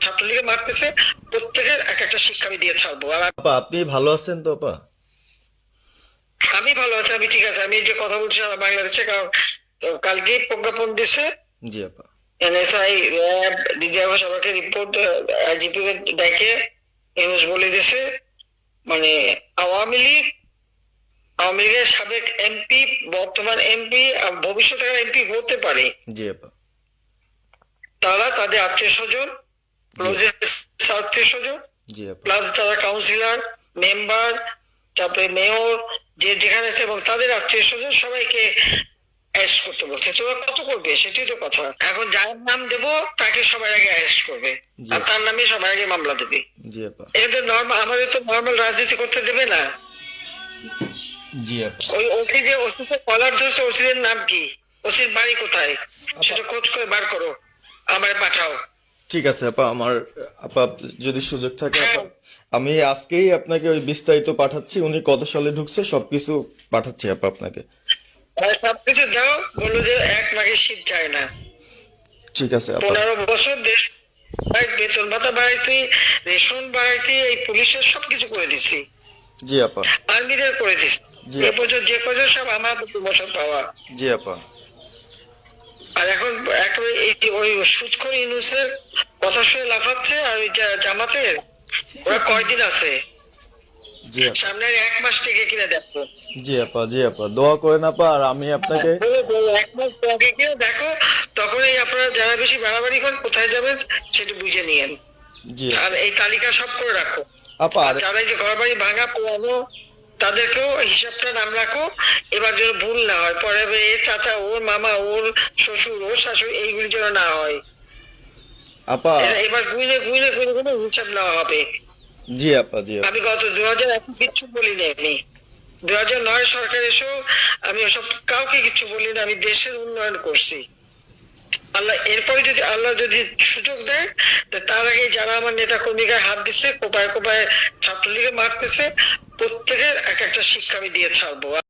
ছাত্রলীগে মারতেছে প্রত্যেকের এক একটা শিক্ষা আমি দিয়ে ছাড়বো। আপা আপনি ভালো আছেন তো আপা? আমি ভালো আছি আমি ঠিক আছে। আমি যে কথা বলছি বাংলাদেশে কারণ কালকে প্রজ্ঞাপন দিছে। জি আপা। এনএসআই র্যাব সবাইকে রিপোর্ট আইজিপি ডেকে বলে দিছে। মানে আওয়ামী লীগ আওয়ামী লীগের সাবেক এমপি বর্তমান এমপি ভবিষ্যতে এমপি হতে পারে। জি আপা। তারা তাদের আত্মীয় স্বজন আত্মীয় স্বজন জি প্লাস যারা কাউন্সিলর মেম্বার তারপরে মেয়র যে যেখানে আছে এবং তাদের আত্মীয় স্বজন সবাইকে অ্যারেস্ট করতে বলছে। তোরা কত করবে? সেটাই তো কথা। এখন যার নাম দেবো তাকে সবার আগে অ্যারেস্ট করবে। আর তার নামে সবার আগে মামলা দেবে। এটা নর্মাল আমাদের তো নর্মাল রাজনীতি করতে দেবে না। ওই ওসি যে ওসিকে কলার ধরছে ওসিদের নাম কি? ওসির বাড়ি কোথায়? সেটা খোঁজ করে বার করো। আমায় পাঠাও। ঠিক আছে আপা আমার আপা যদি সুযোগ থাকে। আমি আজকেই আপনাকে ওই বিস্তারিত পাঠাচ্ছি উনি কত সালে ঢুকছে সবকিছু পাঠাচ্ছি আপা আপনাকে। সবকিছু দাও বলল যে এক মাঘের শীত চায় না। ঠিক আছে আপা। পনেরো বছর দেশ বেতন ভাতা বাড়াইছি রেশন বাড়াইছি এই পুলিশের সবকিছু করে দিছি। জি আপা। আর্মিদের করে দিছি। জি। এ পর্যন্ত যে পর্যন্ত সব আমার বছর পাওয়া। জি আপা। আর এখন যে ওই সুৎখর ইউনুসের কথা শুনে লাফাচ্ছে আর ওই জা- ওরা কয়দিন আছে? জি এক মাস থেকে কিনে দেখো। জি আপা জি আপা। দোয়া করেন আপা আর আমি আপনাকে বলো, বলো, এক মাস আগে কিনে দেখো তখনই আপনারা যারা বেশি বাড়াবাড়ি করেন কোথায় যাবেন সেটা বুঝে নিয়েন। জি। আর এই তালিকা সব করে রাখো। আপা যারা যে ঘর বাড়ি ভাঙা পোড়ানো তাদেরকেও হিসাবটা নাম রাখো। এবার যেন ভুল না হয়। পরে চাচা ওর মামা ওর শ্বশুর ওর শাশুড়ি এইগুলি যেন না হয়। আপা। এবার গুইনে গুইনে গুইনে গুইনে হিসাব নেওয়া হবে। জি আপা জি আমি গত দু হাজার কিচ্ছু দু হাজার নয় সরকার আমি ওসব কাউকে কিছু বলিনি আমি দেশের উন্নয়ন করছি। আল্লাহ এরপরে যদি আল্লাহ যদি সুযোগ দেয় তার আগে যারা আমার নেতা কর্মীকে হাত দিচ্ছে কোপায় কোপায় ছাত্রলীগে মারতেছে প্রত্যেকের এক একটা শিক্ষা আমি দিয়ে ছাড়বো।